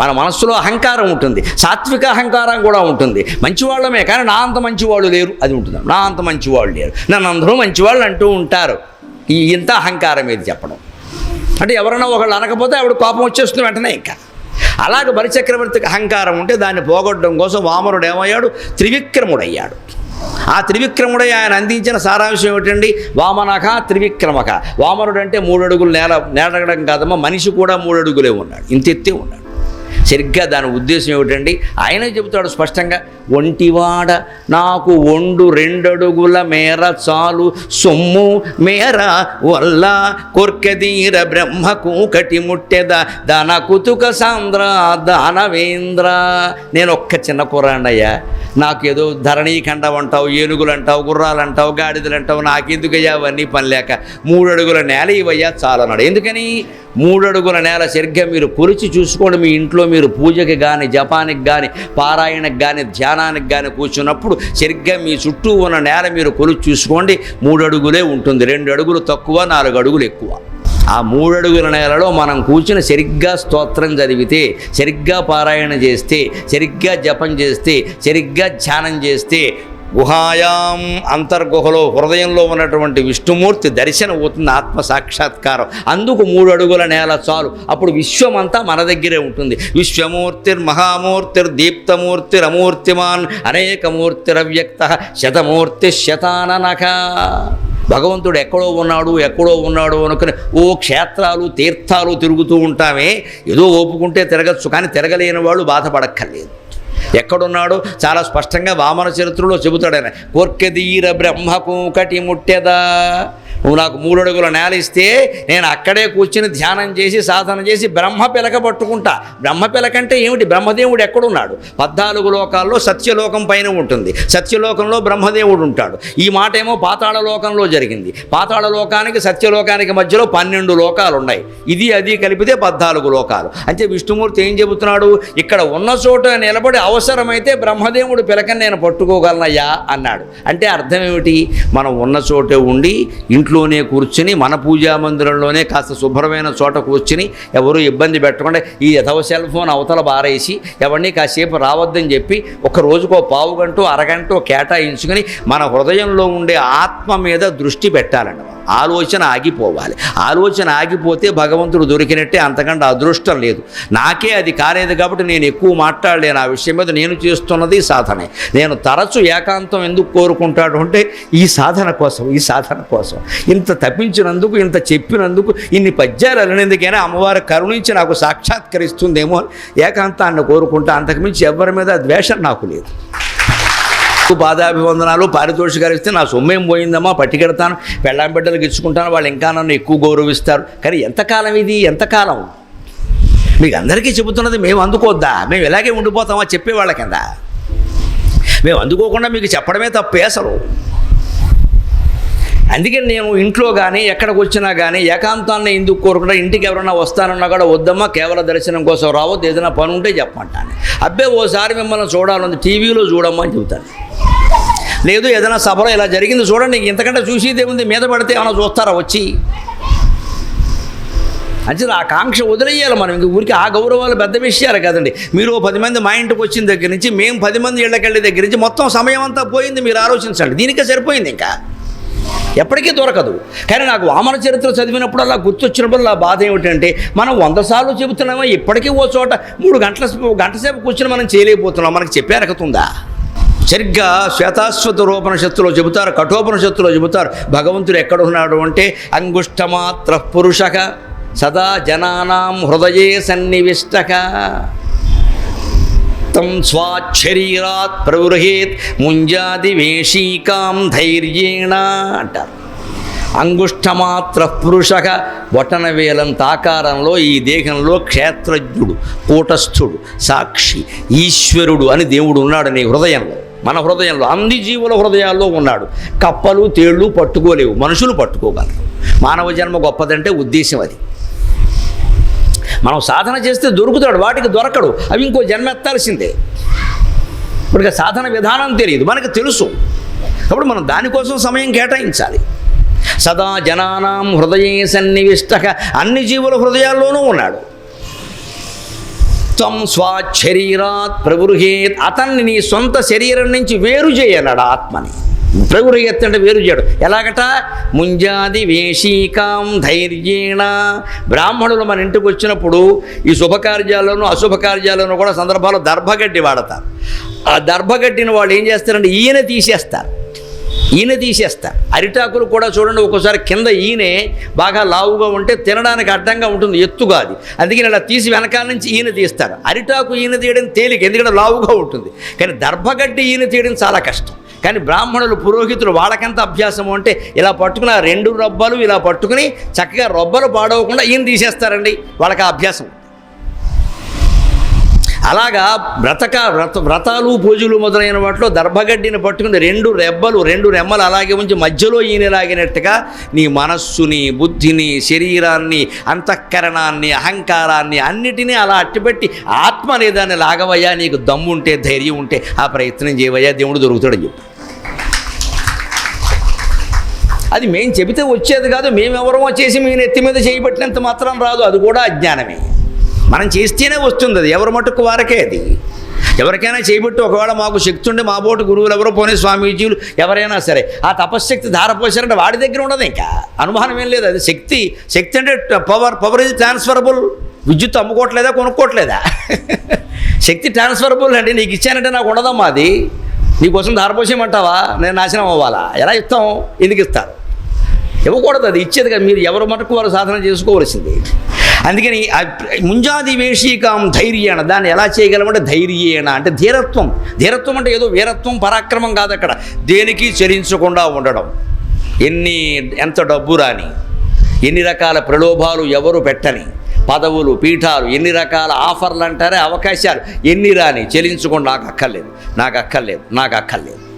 మన మనస్సులో అహంకారం ఉంటుంది సాత్విక అహంకారం కూడా ఉంటుంది. మంచివాళ్ళమే కానీ నా అంత మంచివాళ్ళు లేరు. అది ఉంటుంది. నా అంత మంచివాళ్ళు లేరు. నన్ను అందరూ మంచివాళ్ళు అంటూ ఉంటారు. ఈ ఇంత అహంకారం ఏది చెప్పడం? అంటే ఎవరైనా ఒకళ్ళు అనకపోతే ఆవిడ కోపం వచ్చేస్తుంది వెంటనే ఇంకా. అలాగే బలిచక్రవర్తికి అహంకారం ఉంటే దాన్ని పోగొట్టడం కోసం వామనుడు ఏమయ్యాడు? త్రివిక్రముడయ్యాడు. ఆ త్రివిక్రముడై ఆయన అందించిన సారాంశం ఏమిటండి? వామనక త్రివిక్రమక వామనుడు అంటే మూడు అడుగులు నేల నేడగడం కాదమ్మా మనిషి కూడా మూడు అడుగులే ఉన్నాడు. ఇంతెత్తే ఉన్నాడు. సరిగ్గా దాని ఉద్దేశం ఏమిటండి? ఆయనే చెబుతాడు స్పష్టంగా ఒంటివాడ నాకు ఒండు రెండడుగుల మేర చాలు సొమ్ము మేర వల్ల కొర్కదీర బ్రహ్మకు కటి ముట్టెద దాన కుతుక సాంద్ర దానవేంద్ర నేను ఒక్క చిన్న కుర్రాండయ్యా నాకు ఏదో ధరణీఖండం అంటావు ఏనుగులు అంటావు గుర్రాలు అంటావు గాడిదలు అంటావు నాకెందుకయ్యా అవన్నీ పని లేక మూడు అడుగుల నేల ఇవయ్యా చాలన్నాడు. ఎందుకని? మూడు అడుగుల నేల సరిగ్గా మీరు కొలిచి చూసుకోండి మీ ఇంట్లో మీరు పూజకి కానీ జపానికి కానీ పారాయణకు కానీ ధ్యానానికి కానీ కూర్చున్నప్పుడు సరిగ్గా మీ చుట్టూ ఉన్న నేల మీరు కొలిచి చూసుకోండి. మూడు అడుగులే ఉంటుంది. రెండు అడుగులు తక్కువ నాలుగు అడుగులు ఎక్కువ. ఆ మూడడుగుల నేలలో మనం కూర్చుని సరిగ్గా స్తోత్రం చదివితే సరిగ్గా పారాయణ చేస్తే సరిగ్గా జపం చేస్తే సరిగ్గా ధ్యానం చేస్తే గుహాయాం అంతర్గుహలో హృదయంలో ఉన్నటువంటి విష్ణుమూర్తి దర్శనం అవుతుంది ఆత్మ సాక్షాత్కారం. అందుకు మూడు అడుగుల నేల చాలు. అప్పుడు విశ్వమంతా మన దగ్గరే ఉంటుంది. విశ్వమూర్తిర్ మహామూర్తిర్ దీప్తమూర్తిర్ అమూర్తిమాన్ అనేకమూర్తిరవ్యక్త శతమూర్తి శతాననక. భగవంతుడు ఎక్కడో ఉన్నాడు ఎక్కడో ఉన్నాడు అనుకుని ఓ క్షేత్రాలు తీర్థాలు తిరుగుతూ ఉంటామే. ఏదో ఓపుకుంటే తిరగచ్చు కానీ తిరగలేని వాళ్ళు బాధపడక్కర్లేదు. ఎక్కడున్నాడు చాలా స్పష్టంగా వామన చరిత్రలో చెబుతాడు ఆయన. కోర్కెదీర బ్రహ్మకు కటి ముట్టెదా నువ్వు నాకు మూడు అడుగుల నేల ఇస్తే నేను అక్కడే కూర్చుని ధ్యానం చేసి సాధన చేసి బ్రహ్మ పిలక పట్టుకుంటా. బ్రహ్మ పిలక అంటే ఏమిటి? బ్రహ్మదేవుడు ఎక్కడున్నాడు? పద్నాలుగు లోకాల్లో సత్యలోకం పైన ఉంటుంది. సత్యలోకంలో బ్రహ్మదేవుడు ఉంటాడు. ఈ మాట ఏమో పాతాళ లోకంలో జరిగింది. పాతాళ లోకానికి సత్యలోకానికి మధ్యలో పన్నెండు లోకాలు ఉన్నాయి. ఇది అది కలిపితే పద్నాలుగు లోకాలు. అంటే విష్ణుమూర్తి ఏం చెబుతున్నాడు? ఇక్కడ ఉన్న చోట నిలబడి అవసరమైతే బ్రహ్మదేవుడు పిలకని నేను పట్టుకోగలనయ్యా అన్నాడు. అంటే అర్థం ఏమిటి? మనం ఉన్న చోటే ఉండి ఇంట్లోనే కూర్చుని మన పూజా మందిరంలోనే కాస్త శుభ్రమైన చోట కూర్చుని ఎవరు ఇబ్బంది పెట్టకుండా ఈ యథవ సెల్ ఫోన్ అవతల బారేసి ఎవరిని కాసేపు రావద్దని చెప్పి ఒక రోజుకో పావు గంట అరగంట కేటాయించుకుని మన హృదయంలో ఉండే ఆత్మ మీద దృష్టి పెట్టాలండి ఆలోచన ఆగిపోవాలి. ఆలోచన ఆగిపోతే భగవంతుడు దొరికినట్టే అంతకంటే అదృష్టం లేదు. నాకే అది కాలేదు కాబట్టి నేను ఎక్కువ మాట్లాడలేను. ఆ విషయం మీద నేను చేస్తున్నది సాధనే. నేను తరచు ఏకాంతం ఎందుకు కోరుకుంటాడు అంటే ఈ సాధన కోసం ఈ సాధన కోసం. ఇంత తప్పించినందుకు ఇంత చెప్పినందుకు ఇన్ని పద్యాలు అలనేందుకైనా అమ్మవారు కరుణించి నాకు సాక్షాత్కరిస్తుందేమో అని ఏకాంతాన్ని కోరుకుంటా. అంతకుమించి ఎవరి మీద ద్వేషం నాకు లేదు. పాదాభివందనాలు పారితోషికాలు ఇస్తే నా సొమ్మేం పోయిందమ్మా? పట్టుకెడతాను. పెళ్ళాం బిడ్డలకు ఇచ్చుకుంటాను. వాళ్ళు ఇంకా నన్ను ఎక్కువ గౌరవిస్తారు. కానీ ఎంతకాలం ఇది? ఎంతకాలం? మీకు అందరికీ చెబుతున్నది మేము అందుకోద్దా? మేము ఇలాగే ఉండిపోతామా? చెప్పేవాళ్ళ కింద. మేము అందుకోకుండా మీకు చెప్పడమే తప్పే అసలు. అందుకని నేను ఇంట్లో కానీ ఎక్కడికి వచ్చినా కానీ ఏకాంతాన్ని ఎందుకు కోరుకుంటా ఇంటికి ఎవరైనా వస్తానన్నా కూడా వద్దమ్మా కేవల దర్శనం కోసం రావద్దు ఏదైనా పని ఉంటే చెప్పమంటాను. అబ్బే ఓసారి మిమ్మల్ని చూడాలని టీవీలో చూడమ్మా అని చెబుతాను. లేదు ఏదైనా సభలో ఇలా జరిగింది చూడండి నీకు ఇంతకంటే చూసేదే ఉంది మీద పడితే ఏమైనా చూస్తారా వచ్చి? అంటే ఆ కాంక్ష వదిలేయాలి మనం ఇంక ఊరికి ఆ గౌరవాలు పెద్ద విషయాలు కదండి. మీరు ఓ పది మంది మా ఇంటికి వచ్చిన దగ్గర నుంచి మేము పది మంది ఇళ్ళకెళ్ళే దగ్గర నుంచి మొత్తం సమయం అంతా పోయింది మీరు ఆలోచించండి. దీనికే సరిపోయింది ఇంకా. ఎప్పటికీ దొరకదు. కానీ నాకు వామన చరిత్ర చదివినప్పుడు అలా గుర్తొచ్చినప్పుడు నా బాధ ఏమిటంటే మనం వంద సార్లు చెబుతున్నామో ఇప్పటికీ ఓ చోట మూడు గంటల గంట సేపు కూర్చొని మనం చేయలేకపోతున్నాం. మనకి చెప్పే సరిగ్గా శ్వేతాశ్వత రూపనిషత్తులో చెబుతారు కఠోపనిషత్తులో చెబుతారు భగవంతుడు ఎక్కడ ఉన్నాడు అంటే అంగుష్టమాత్ర పురుషక సదా జనానాం హృదయే సన్నివిష్టక తం స్వాక్షరీరాత్ ప్రవృహేత్ ముంజాది వేషీకాం ధైర్యేణ అంటారు. అంగుష్టమాత్ర పురుషక బొటన వేలంత ఆకారంలో ఈ దేహంలో క్షేత్రజ్ఞుడు కూటస్థుడు సాక్షి ఈశ్వరుడు అని దేవుడు ఉన్నాడు నీ హృదయంలో. మన హృదయంలో అన్ని జీవుల హృదయాల్లో ఉన్నాడు. కప్పలు తేళ్ళు పట్టుకోలేవు మనుషులు పట్టుకోగలరు. మానవ జన్మ గొప్పదంటే ఉద్దేశం అది. మనం సాధన చేస్తే దొరుకుతాడు వాటికి దొరకడు. అవి ఇంకో జన్మ ఎత్తాల్సిందే సాధన విధానం తెలియదు మనకు తెలుసు. కాబట్టి మనం దానికోసం సమయం కేటాయించాలి. సదా జనానాం హృదయే సన్నివిష్ట. అన్ని జీవుల హృదయాల్లోనూ ఉన్నాడు. త్వం స్వాశరీరాత్ ప్రవృహేత్. అతన్ని నీ సొంత శరీరం నుంచి వేరు చేయనడా ఆత్మని. ప్రవృహేత్ అంటే వేరు చేయడు ఎలాగట? ముంజాది వేషీకాం ధైర్యేణ. బ్రాహ్మణులు మన ఇంటికి వచ్చినప్పుడు ఈ శుభకార్యాల్లోనూ అశుభకార్యాల్లోనూ కూడా సందర్భాల్లో దర్భగడ్డి వాడతారు. ఆ దర్భగడ్డిని వాళ్ళు ఏం చేస్తారంటే ఈయన తీసేస్తారు. ఈయన తీసేస్తారు. అరిటాకులు కూడా చూడండి ఒక్కోసారి కింద ఈయనే బాగా లావుగా ఉంటే తినడానికి అడ్డంగా ఉంటుంది ఎత్తుగా అది. అందుకని ఇలా తీసి వెనకాల నుంచి ఈయన తీస్తారు. అరిటాకు ఈయన తీయడం తేలిక ఎందుకంటే లావుగా ఉంటుంది. కానీ దర్భగడ్డి ఈయన తీయడం చాలా కష్టం. కానీ బ్రాహ్మణులు పురోహితులు వాళ్ళకెంత అభ్యాసం అంటే ఇలా పట్టుకుని ఆ రెండు రొబ్బలు ఇలా పట్టుకుని చక్కగా రొబ్బలు పాడవకుండా ఈయన తీసేస్తారండి వాళ్ళకి ఆ అభ్యాసం. అలాగా వ్రతక వ్రత వ్రతాలు పూజలు మొదలైన వాటిలో దర్భగడ్డిని పట్టుకుని రెండు రెబ్బలు రెండు రెమ్మలు అలాగే ఉంచి మధ్యలో ఈయన లాగినట్టుగా నీ మనస్సుని బుద్ధిని శరీరాన్ని అంతఃకరణాన్ని అహంకారాన్ని అన్నిటినీ అలా అట్టిపెట్టి ఆత్మ అనేదాన్ని లాగవయ్యా నీకు దమ్ము ఉంటే ధైర్యం ఉంటే ఆ ప్రయత్నం చేయవయ్యా దేవుడు దొరుకుతాడని చెప్పు. అది మేము చెబితే వచ్చేది కాదు మేమెవరమో చేసి మీ నెత్తి మీద చేయబట్టినంత మాత్రం రాదు అది కూడా అజ్ఞానమే. మనం చేస్తేనే వస్తుంది అది. ఎవరి మటుకు వారకే అది. ఎవరికైనా చేయబట్టి ఒకవేళ మాకు శక్తి ఉండి మా బోటు గురువులు ఎవరో పోనీ స్వామీజీలు ఎవరైనా సరే ఆ తపశ్శక్తి ధారపోసారంటే వాడి దగ్గర ఉండదు ఇంకా. అనుమానం ఏం లేదు అది. శక్తి శక్తి అంటే పవర్ పవర్ ఇది ట్రాన్స్ఫరబుల్ విద్యుత్ అమ్ముకోవట్లేదా కొనుక్కోవట్లేదా? శక్తి ట్రాన్స్ఫరబుల్ అంటే నీకు ఇచ్చానంటే నాకు ఉండదమ్మా అది. నీకోసం ధారపోసేయమంటావా? నేను నాశనం అవ్వాలా? ఎలా ఇస్తాం? ఎందుకు ఇస్తారు? ఇవ్వకూడదు అది. ఇచ్చేది కదా. మీరు ఎవరి మటుకు వారు సాధన చేసుకోవలసింది? అందుకని ముంజాది వేషీకాం ధైర్యేణ. దాన్ని ఎలా చేయగలమంటే ధైర్యేణ అంటే ధీరత్వం. ధీరత్వం అంటే ఏదో వీరత్వం పరాక్రమం కాదు అక్కడ. దేనికి చెలించకుండా ఉండడం. ఎన్ని ఎంత డబ్బు రాని ఎన్ని రకాల ప్రలోభాలు ఎవరు పెట్టని పదవులు పీఠాలు ఎన్ని రకాల ఆఫర్లు అంటారే అవకాశాలు ఎన్ని రాని చెల్లించకుండా నాకు అక్కర్లేదు. నాకు అక్కర్లేదు. నాకు అక్కర్లేదు.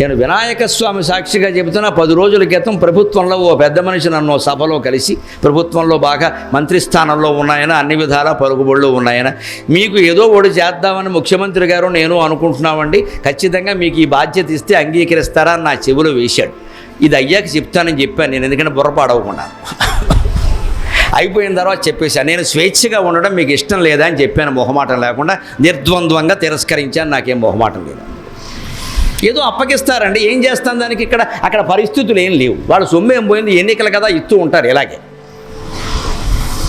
నేను వినాయక స్వామి సాక్షిగా చెబుతున్నా పది రోజుల క్రితం ప్రభుత్వంలో ఓ పెద్ద మనిషి నన్ను సభలో కలిసి ప్రభుత్వంలో బాగా మంత్రి స్థానంలో ఉన్నాయన అన్ని విధాల పరుగుబడులు ఉన్నాయన. మీకు ఏదో ఒకటి చేద్దామని ముఖ్యమంత్రి గారు నేను అనుకుంటున్నామండి. ఖచ్చితంగా మీకు ఈ బాధ్యత ఇస్తే అంగీకరిస్తారా అని నా చెవిలో వేశాడు. ఇది అయ్యాక చెప్తానని చెప్పాను నేను ఎందుకంటే బుర్రపాడవకుండా. అయిపోయిన తర్వాత చెప్పేశాను నేను స్వేచ్ఛగా ఉండడం మీకు ఇష్టం లేదా అని చెప్పాను మొహమాటం లేకుండా నిర్ద్వంద్వంగా తిరస్కరించాను నాకేం మొహమాటం లేదు. ఏదో అప్పగిస్తారండి. ఏం చేస్తాం దానికి ఇక్కడ? అక్కడ పరిస్థితులు ఏం లేవు. వాళ్ళు సొమ్ము ఏం పోయింది? ఎన్నికలు కదా ఇస్తూ ఉంటారు ఇలాగే.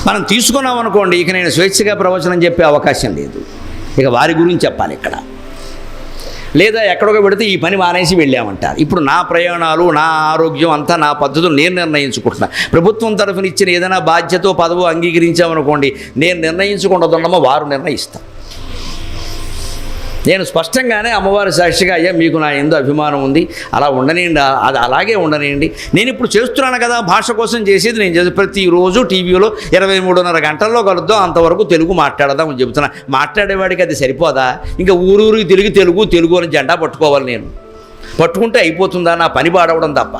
మనం తీసుకున్నాం అనుకోండి ఇక నేను స్వేచ్ఛగా ప్రవచనం చెప్పే అవకాశం లేదు. ఇక వారి గురించి చెప్పాలి ఇక్కడ. లేదా ఎక్కడికో పెడితే ఈ పని మానేసి వెళ్ళామంటారు. ఇప్పుడు నా ప్రయాణాలు నా ఆరోగ్యం అంతా నా పద్ధతులు నేను నిర్ణయించుకుంటున్నా. ప్రభుత్వం తరఫున ఇచ్చిన ఏదైనా బాధ్యత పదవు అంగీకరించామనుకోండి నేను నిర్ణయించుకుంటుండమో వారు నిర్ణయిస్తాను నేను స్పష్టంగానే అమ్మవారి సాక్షిగా అయ్యా మీకు నా ఎందు అభిమానం ఉంది. అలా ఉండనియండి అది అలాగే ఉండనియండి. నేను ఇప్పుడు చేస్తున్నాను కదా భాష కోసం చేసేది నేను చేసి ప్రతిరోజు టీవీలో ఇరవై మూడున్నర గంటల్లో కలుద్దాం అంతవరకు తెలుగు మాట్లాడదాం అని చెబుతున్నా. మాట్లాడేవాడికి అది సరిపోదా? ఇంకా ఊరూరికి తెలుగు తెలుగు తెలుగు అని జెండా పట్టుకోవాలి నేను. పట్టుకుంటే అయిపోతుందా? నా పని పాడవడం తప్ప.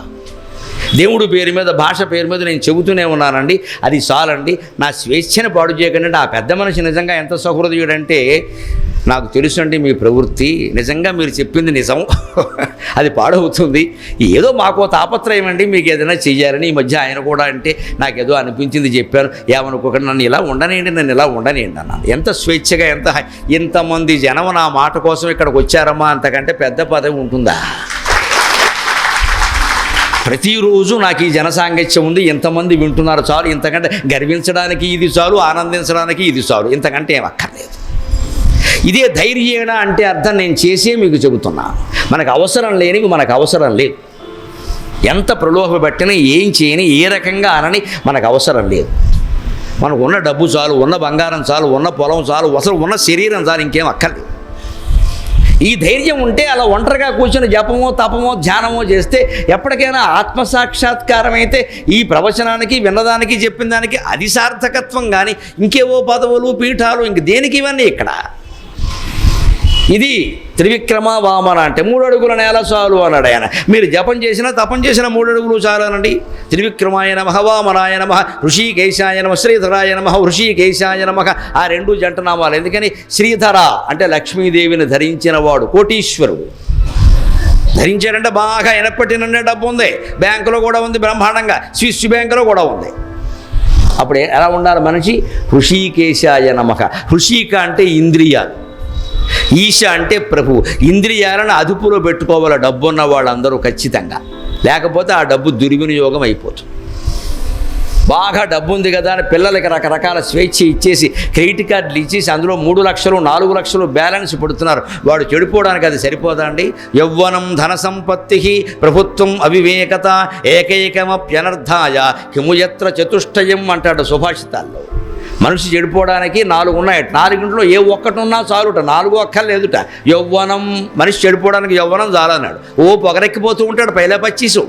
దేవుడు పేరు మీద భాష పేరు మీద నేను చెబుతూనే ఉన్నానండి. అది చాలండి. నా స్వేచ్ఛను పాడు చేయకండి. ఆ పెద్ద మనిషి నిజంగా ఎంత సహృదయుడంటే నాకు తెలుసు అండి మీ ప్రవృత్తి. నిజంగా మీరు చెప్పింది నిజం. అది పాడవుతుంది. ఏదో మాకు తాపత్రయం అండి మీకు ఏదైనా చెయ్యాలని ఈ మధ్య ఆయన కూడా అంటే నాకేదో అనిపించింది చెప్పాను ఏమనుకోకండి నన్ను ఇలా ఉండనేయండి నన్ను ఇలా ఉండనేయండి అన్నాను ఎంత స్వేచ్ఛగా ఎంత ఇంతమంది జనం నా మాట కోసం ఇక్కడికి వచ్చారమ్మా అంతకంటే పెద్ద పదవి ఉంటుందా? ప్రతిరోజు నాకు ఈ జనసాంగత్యం ఉంది ఇంతమంది వింటున్నారు చాలు ఇంతకంటే గర్వించడానికి ఇది చాలు ఆనందించడానికి ఇది చాలు ఇంతకంటే ఏం అక్కర్లేదు. ఇదే ధైర్యేణ అంటే అర్థం నేను చేసే మీకు చెబుతున్నాను మనకు అవసరం లేనివి మనకు అవసరం లేదు. ఎంత ప్రలోభ పెట్టినా ఏం చేయని ఏ రకంగా అనని మనకు అవసరం లేదు. మనకు ఉన్న డబ్బు చాలు ఉన్న బంగారం చాలు ఉన్న పొలం చాలు అసలు ఉన్న శరీరం చాలు ఇంకేం అక్కర్లేదు. ఈ ధైర్యం ఉంటే అలా ఒంటరిగా కూర్చొని జపమో తపమో ధ్యానమో చేస్తే ఎప్పటికైనా ఆత్మసాక్షాత్కారం అయితే ఈ ప్రవచనానికి విన్నదానికి చెప్పిన దానికి అది సార్థకత్వం కానీ ఇంకేవో పదవులు పీఠాలు ఇంక దేనికి ఇవన్నీ ఇక్కడ? ఇది త్రివిక్రమ వామన అంటే మూడు అడుగుల నేల చాలు అన్నాడు ఆయన. మీరు జపం చేసినా తపం చేసిన మూడు అడుగులు చాలు అనండి. త్రివిక్రమాయ నమ వామనాయ నమ ఋషికేశాయ నమ శ్రీధరాయ నమ ఋషికేశాయ నమ. ఆ రెండు జంట నామాలు ఎందుకని? శ్రీధర అంటే లక్ష్మీదేవిని ధరించిన వాడు కోటీశ్వరుడు. ధరించాడంటే బాగా ఎనపట్టి నిండే డబ్బు ఉంది. బ్యాంకులో కూడా ఉంది బ్రహ్మాండంగా. స్విస్ బ్యాంకులో కూడా ఉంది. అప్పుడు ఎలా ఉండాలి మనిషి? హృషికేశాయ నమక హృషిక అంటే ఇంద్రియాలు. ఈశ అంటే ప్రభు. ఇంద్రియాలను అదుపులో పెట్టుకోవాలి డబ్బు ఉన్న వాళ్ళందరూ ఖచ్చితంగా. లేకపోతే ఆ డబ్బు దుర్వినియోగం అయిపోతుంది. బాగా డబ్బు ఉంది కదా అని పిల్లలకి రకరకాల స్వేచ్ఛ ఇచ్చేసి క్రెడిట్ కార్డులు ఇచ్చేసి అందులో మూడు లక్షలు నాలుగు లక్షలు బ్యాలెన్స్ పడుతున్నారు. వాడు చెడిపోవడానికి అది సరిపోదా అండి? యవ్వనం ధన సంపత్తి ప్రభుత్వం అవివేకత ఏకైకమప్యనర్థాయ. కిముయత్ర చతుష్టయం అంటాడు సుభాషితాల్లో. మనిషి చెడిపోవడానికి నాలుగు ఉన్నాయి. నాలుగింట్లో ఏ ఒక్కటి ఉన్నా చాలుట. నాలుగు అక్కర్లేదుట. యవ్వనం మనిషి చెడిపోవడానికి యవ్వనం చాలన్నాడు. ఓ పొగరెక్కిపోతూ ఉంటాడు పైలే పచ్చీసు.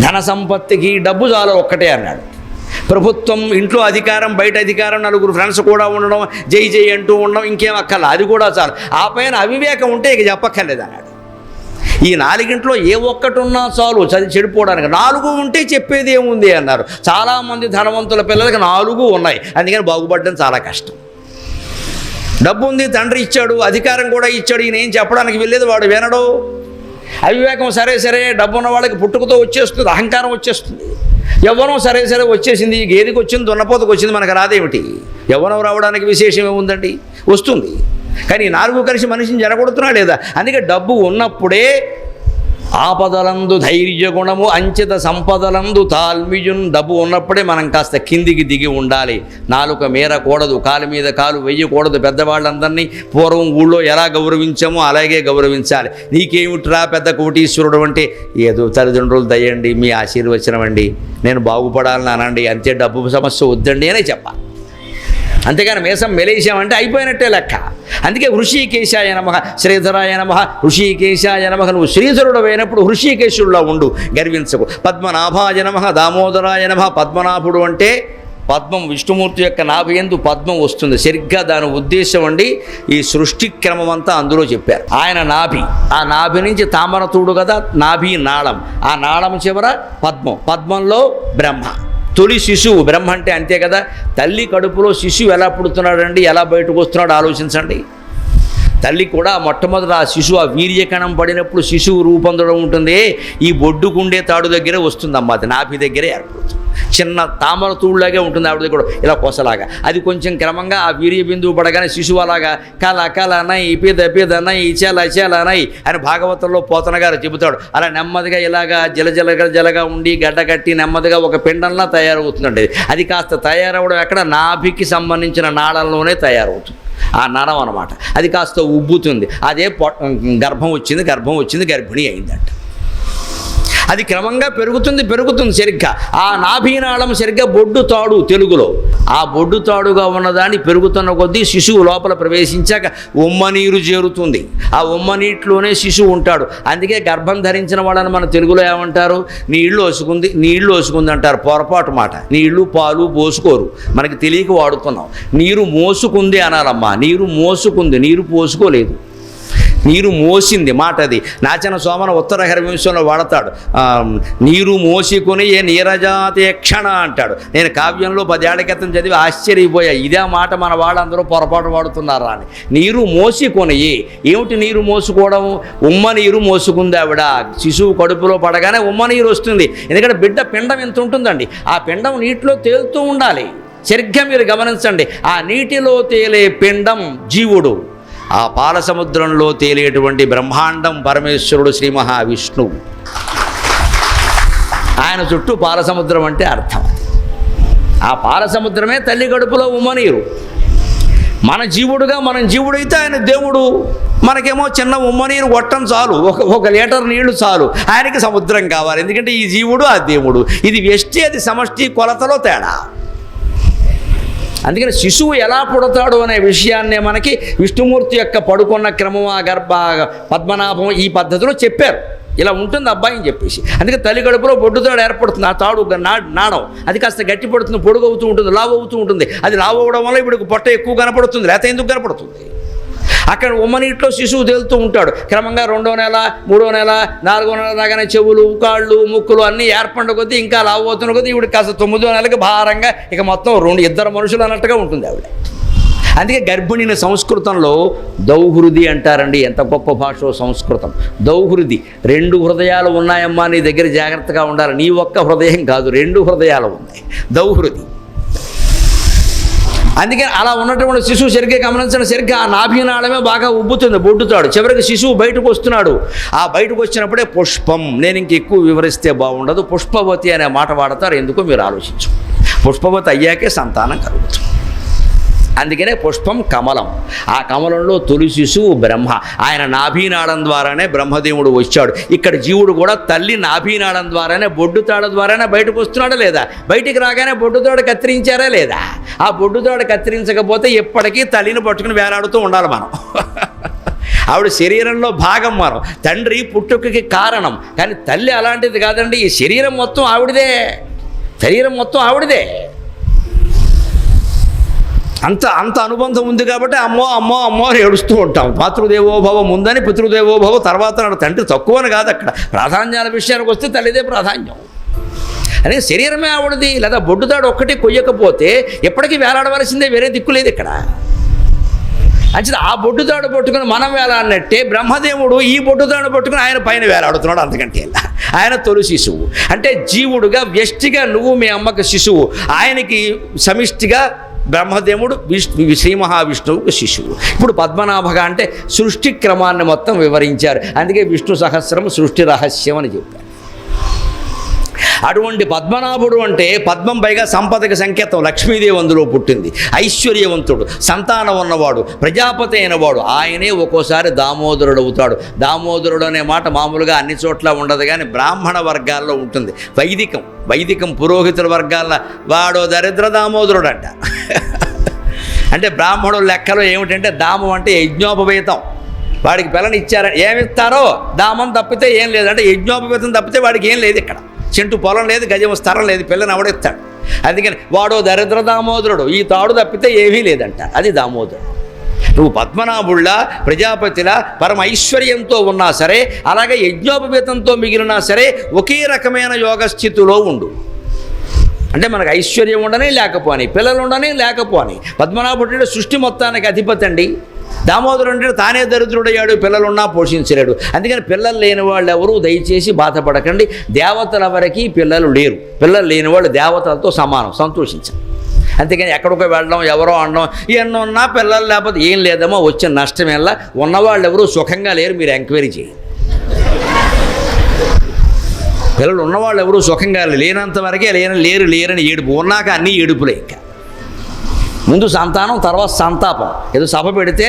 ధన సంపత్తికి డబ్బు చాలా ఒక్కటే అన్నాడు. ప్రభుత్వం ఇంట్లో అధికారం బయట అధికారం నలుగురు ఫ్రెండ్స్ కూడా ఉండడం జై జై అంటూ ఉండడం ఇంకేం అక్కర్లా. అది కూడా చాలు. ఆ పైన అవివేకం ఉంటే ఇక చెప్పక్కర్లేదు అన్నాడు. ఈ నాలుగింట్లో ఏ ఒక్కటి ఉన్నా చాలు చది చెడిపోవడానికి నాలుగు ఉంటే చెప్పేది ఏముంది అన్నారు. చాలామంది ధనవంతుల పిల్లలకి నాలుగు ఉన్నాయి. అందుకని బాగుపడడం చాలా కష్టం. డబ్బు ఉంది తండ్రి ఇచ్చాడు అధికారం కూడా ఇచ్చాడు ఈయన ఏం చెప్పడానికి వెళ్ళేది వాడు వినడు. అవివేకం సరే సరే డబ్బు ఉన్న వాళ్ళకి పుట్టుకతో వచ్చేస్తుంది అహంకారం వచ్చేస్తుంది. యవ్వనం సరే సరే వచ్చేసింది గేదెకి వచ్చింది దున్నపోతకు వచ్చింది మనకు రాదేమిటి? యవ్వనం రావడానికి విశేషం ఏముందండి? వస్తుంది. కానీ ఈ నాలుగు కలిసి మనిషిని జరగొడుతున్నా లేదా? అందుకే డబ్బు ఉన్నప్పుడే ఆపదలందు ధైర్య గుణము అంచిత సంపదలందు తాల్మిజున్ డబ్బు ఉన్నప్పుడే మనం కాస్త కిందికి దిగి ఉండాలి. నాలుక మీరకూడదు కాలు మీద కాలు వెయ్యకూడదు పెద్దవాళ్ళందరినీ. పూర్వం ఊళ్ళో ఎలా గౌరవించామో అలాగే గౌరవించాలి. నీకేమిట్రా పెద్ద కోటీశ్వరుడు అంటే? ఏదో తల్లిదండ్రులు దయ్యండి మీ ఆశీర్వచనం అండి. నేను బాగుపడాలని అనండి అంతే డబ్బు సమస్య వద్దండి అనే చెప్పాలి. అంతేగాని మేసం మెలేసామంటే అయిపోయినట్టే లెక్క. అందుకే హృషికేశాయ నమ శ్రీధరాయ నమ హృషికేశాయ నమ నువ్వు శ్రీధరుడు అయినప్పుడు హృషికేశుడిలో ఉండు గర్వించకు. పద్మనాభాయ నమ దామోదరాయ నమ పద్మనాభుడు అంటే పద్మం విష్ణుమూర్తి యొక్క నాభి ఎందు పద్మం వస్తుంది. సరిగ్గా దాని ఉద్దేశం అండి ఈ సృష్టి క్రమం అంతా అందులో చెప్పారు. ఆయన నాభి. ఆ నాభి నుంచి తామరతూడు కదా నాభి నాళం. ఆ నాళం చివర పద్మం. పద్మంలో బ్రహ్మ. తొలి శిశువు బ్రహ్మ అంటే అంతే కదా. తల్లి కడుపులో శిశువు ఎలా పుడుతున్నాడండి? ఎలా బయటకు వస్తున్నాడో ఆలోచించండి. తల్లి కూడా మొట్టమొదట ఆ శిశువు ఆ వీర్యకణం పడినప్పుడు శిశువు రూపొందడం ఉంటుంది. ఈ బొడ్డుకుండే తాడు దగ్గరే వస్తుందమ్మా అది నాభి దగ్గరే ఏర్పడుతుంది. చిన్న తామర తూళ్ళలాగే ఉంటుంది ఆవిడ దగ్గర. ఇలా కొసలాగా. అది కొంచెం క్రమంగా ఆ వీర్య బిందువు పడగానే శిశువు అలాగా కల కల అన్నాయి పీద పీద అన్నాయి ఇచేల ఇచేల అన్నాయి అని భాగవతంలో పోతన గారు చెబుతాడు. అలా నెమ్మదిగా ఇలాగా జలజలగా జలగా ఉండి గడ్డ కట్టి నెమ్మదిగా ఒక పిండంలా తయారవుతుందండి. అది కాస్త తయారవడం ఎక్కడ? నాభికి సంబంధించిన నాళంలోనే తయారవుతుంది. ఆ నరం అనమాట అది కాస్త ఉబ్బుతుంది. అదే గర్భం వచ్చింది గర్భం వచ్చింది గర్భిణి అయిందంట. అది క్రమంగా పెరుగుతుంది పెరుగుతుంది సరిగ్గా. ఆ నాభీనాళం సరిగ్గా బొడ్డు తాడు తెలుగులో. ఆ బొడ్డు తాడుగా ఉన్నదాన్ని పెరుగుతున్న కొద్దీ శిశువు లోపల ప్రవేశించాక ఉమ్మ నీరు చేరుతుంది. ఆ ఉమ్మ నీటిలోనే శిశువు ఉంటాడు. అందుకే గర్భం ధరించిన వాళ్ళని మన తెలుగులో ఏమంటారు? నీళ్ళు వసుకుంది నీళ్ళు వసుకుంది అంటారు. పొరపాటు మాట. నీళ్ళు పాలు పోసుకోరు. మనకి తెలియక వాడుతున్నాం. నీరు మోసుకుంది అనాలమ్మా. నీరు మోసుకుంది. నీరు పోసుకోలేదు. నీరు మోసింది మాట అది నాచన సోమన ఉత్తర హరివంశంలో వాడతాడు. నీరు మోసికొని ఏ నీరజాతి క్షణ అంటాడు. నేను కావ్యంలో పదేళ్ళ క్రితం చదివి ఆశ్చర్యపోయా. ఇదే మాట మన వాళ్ళందరూ పొరపాటు వాడుతున్నారా అని. నీరు మోసికొని ఏమిటి నీరు మోసుకోవడం? ఉమ్మ నీరు మోసుకుంది ఆవిడ. శిశువు కడుపులో పడగానే ఉమ్మ నీరు వస్తుంది. ఎందుకంటే బిడ్డ పిండం ఎంత ఉంటుందండి? ఆ పిండం నీటిలో తేలుతూ ఉండాలి. సరిగ్గా మీరు గమనించండి. ఆ నీటిలో తేలే పిండం జీవుడు. ఆ పాల సముద్రంలో తేలేటువంటి బ్రహ్మాండం పరమేశ్వరుడు శ్రీ మహావిష్ణువు. ఆయన చుట్టూ పాల సముద్రం అంటే అర్థం. ఆ పాల సముద్రమే తల్లి కడుపులో ఉమ్మనీరు. మన జీవుడుగా మనం జీవుడైతే ఆయన దేవుడు. మనకేమో చిన్న ఉమ్మనీరు కొట్టం చాలు. ఒక ఒక లీటర్ నీళ్ళు చాలు. ఆయనకి సముద్రం కావాలి. ఎందుకంటే ఈ జీవుడు ఆ దేవుడు. ఇది వ్యష్టి అది సమష్టి కొలతలో తేడా. అందుకని శిశువు ఎలా పుడతాడు అనే విషయాన్నే మనకి విష్ణుమూర్తి యొక్క పడుకున్న క్రమం ఆ గర్భ పద్మనాభం ఈ పద్ధతిలో చెప్పారు. ఇలా ఉంటుంది అబ్బాయి అని చెప్పేసి. అందుకే తల్లి గడుపులో బొడ్డుతాడు ఏర్పడుతుంది. ఆ తాడు నా నాడం. అది కాస్త గట్టి పడుతుంది పొడుగు అవుతూ ఉంటుంది లావు అవుతూ ఉంటుంది. అది లావు అవడం వల్ల ఇప్పుడు పొట్ట ఎక్కువ కనపడుతుంది లేకపోతే ఎందుకు కనపడుతుంది? అక్కడ ఉమ్మనీటిలో శిశువు తేలుతూ ఉంటాడు. క్రమంగా రెండో నెల మూడో నెల నాలుగో నెల రాగానే చెవులు ఉకాళ్ళు ముక్కులు అన్నీ ఏర్పడిన కొద్దీ ఇంకా లావు అవుతున్న కొద్దీ ఇవిడ కాస్త తొమ్మిదో నెలకి భారంగా ఇక మొత్తం రెండు ఇద్దరు మనుషులు అన్నట్టుగా ఉంటుంది ఆవిడ. అందుకే గర్భిణిని సంస్కృతంలో దౌహృది అంటారండి. ఎంత గొప్ప భాషో సంస్కృతం. దౌహృది రెండు హృదయాలు ఉన్నాయమ్మా నీ దగ్గర జాగ్రత్తగా ఉండాలి. నీ ఒక్క హృదయం కాదు రెండు హృదయాలు ఉన్నాయి. దౌహృది. అందుకని అలా ఉన్నటువంటి శిశువు సరిగ్గా గమనించడం సరిగ్గా ఆ నాభినాళమే బాగా ఉబ్బుతుంది బొడ్డుతాడు. చివరికి శిశువు బయటకు వస్తున్నాడు. ఆ బయటకు వచ్చినప్పుడే పుష్పం నేను ఇంక ఎక్కువ వివరిస్తే బాగుండదు పుష్పవతి అనే మాట వాడతారు ఎందుకో మీరు ఆలోచించు. పుష్పవతి అయ్యాకే సంతానం కలుగుతుంది. అందుకనే పుష్పం కమలం. ఆ కమలంలో తొలి శిశువు బ్రహ్మ. ఆయన నాభీనాళం ద్వారానే బ్రహ్మదేవుడు వచ్చాడు. ఇక్కడ జీవుడు కూడా తల్లి నాభీనాళం ద్వారానే బొడ్డుతాడ ద్వారానే బయటకు వస్తున్నాడా లేదా? బయటికి రాగానే బొడ్డుతాడు కత్తిరించారా లేదా? ఆ బొడ్డుతాడు కత్తిరించకపోతే ఎప్పటికీ తల్లిని పట్టుకుని వేలాడుతూ ఉండాలి మనం. ఆవిడ శరీరంలో భాగం మనం. తండ్రి పుట్టుకకి కారణం. కానీ తల్లి అలాంటిది కాదండి. ఈ శరీరం మొత్తం ఆవిడదే. శరీరం మొత్తం ఆవిడదే. అంత అంత అనుబంధం ఉంది కాబట్టి అమ్మో అమ్మో అమ్మో అని ఏడుస్తూ ఉంటాం. మాతృదేవోభవం ఉందని పితృదేవోభవ తర్వాత నాడు తండ్రి తక్కువని కాదు అక్కడ. ప్రాధాన్యాల విషయానికి వస్తే తల్లిదే ప్రాధాన్యం. అదే శరీరమే ఆవిడది లేదా బొడ్డుతాడు ఒక్కటి కొయ్యకపోతే ఎప్పటికీ వేలాడవలసిందే వేరే దిక్కు లేదు ఇక్కడ. అంచేది ఆ బొడ్డుతాడు పట్టుకుని మనం వేలాడినట్టే బ్రహ్మదేవుడు ఈ బొడ్డుతాడు పట్టుకుని ఆయన పైన వేలాడుతున్నాడు అంతకంటే ఆయన తొలి శిశువు. అంటే జీవుడుగా వ్యష్టిగా నువ్వు మీ అమ్మకి శిశువు. ఆయనకి సమిష్టిగా బ్రహ్మదేవుడు విష్ణు శ్రీ మహావిష్ణువుకు శిశువు ఇప్పుడు పద్మనాభగా అంటే సృష్టి క్రమాన్ని మొత్తం వివరించారు. అందుకే విష్ణు సహస్రం సృష్టి రహస్యం అని చెప్పారు. అటువంటి పద్మనాభుడు అంటే పద్మం పైగా సంపదకి సంకేతం. లక్ష్మీదేవి అందులో పుట్టింది. ఐశ్వర్యవంతుడు సంతానం ఉన్నవాడు ప్రజాపతి అయినవాడు. ఆయనే ఒక్కోసారి దామోదరుడు అవుతాడు. దామోదరుడు అనే మాట మామూలుగా అన్ని చోట్ల ఉండదు కానీ బ్రాహ్మణ వర్గాల్లో ఉంటుంది. వైదికం వైదికం పురోహితుల వర్గాల్లో వాడో దరిద్ర దామోదరుడు అంట అంటే బ్రాహ్మణుల లెక్కలో ఏమిటంటే దామం అంటే యజ్ఞోపవేతం. వాడికి పిల్లని ఇచ్చారని. ఏమిస్తారో? దామం తప్పితే ఏం లేదు. అంటే యజ్ఞోపవేతం తప్పితే వాడికి ఏం లేదు ఇక్కడ. చెంటు పొలం లేదు గజం స్థలం లేదు పిల్లని అవడెత్తాడు. అందుకని వాడో దరిద్ర దామోదరుడు ఈ తాడు తప్పితే ఏమీ లేదంట. అది దామోదరుడు నువ్వు పద్మనాభుళ్ళ ప్రజాపతిలా పరమ ఐశ్వర్యంతో ఉన్నా సరే అలాగే యజ్ఞోపవేతంతో మిగిలినా సరే ఒకే రకమైన యోగ స్థితిలో ఉండు. అంటే మనకు ఐశ్వర్యం ఉండని లేకపోని పిల్లలు ఉండని లేకపోని. పద్మనాభుడు సృష్టి మొత్తానికి అధిపతి అండి. దామోదరుడు తానే దరిద్రుడయ్యాడు పిల్లలున్నా పోషించలేడు. అందుకని పిల్లలు లేని వాళ్ళు ఎవరు దయచేసి బాధపడకండి. దేవతల వరకు పిల్లలు లేరు. పిల్లలు లేని వాళ్ళు దేవతలతో సమానం సంతోషించండి అందుకని ఎక్కడికో వెళ్ళడం ఎవరో అనడం ఎన్ని ఉన్నా పిల్లలు లేకపోతే ఏం లేదమో వచ్చిన నష్టం వల్ల ఉన్నవాళ్ళు ఎవరు సుఖంగా లేరు మీరు ఎంక్వైరీ చేయండి. పిల్లలు ఉన్నవాళ్ళు ఎవరు సుఖంగా లేనంత వరకే లేని లేరు లేరని ఏడుపు. ఉన్నాక అన్నీ ఏడుపులే ఇంకా. ముందు సంతానం తర్వాత సంతాపం. ఏదో సభ పెడితే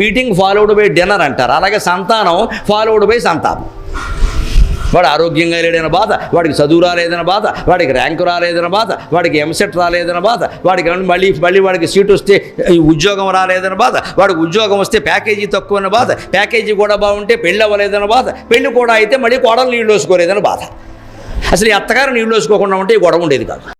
మీటింగ్ ఫాలోడ్ బై డిన్నర్ అంటారు. అలాగే సంతానం ఫాలోడ్ బై సంతాపం. వాడు ఆరోగ్యంగా లేడైన బాధ వాడికి చదువు రాలేదన్న బాధ వాడికి ర్యాంకు రాలేదన్న బాధ వాడికి ఎంసెట్ రాలేదన్న బాధ వాడికి మళ్ళీ మళ్ళీ వాడికి సీట్ వస్తే ఉద్యోగం రాలేదన్న బాధ వాడికి ఉద్యోగం వస్తే ప్యాకేజీ తక్కువన్న బాధ ప్యాకేజీ కూడా బాగుంటే పెళ్ళి అవ్వలేదన్న బాధ పెళ్ళి కూడా అయితే మళ్ళీ కోడలు నీళ్ళు వేసుకోలేదన్న బాధ. అసలు ఈ అత్తగారు నీళ్ళు వేసుకోకుండా ఉంటే ఈ గొడవ ఉండేది కాదు.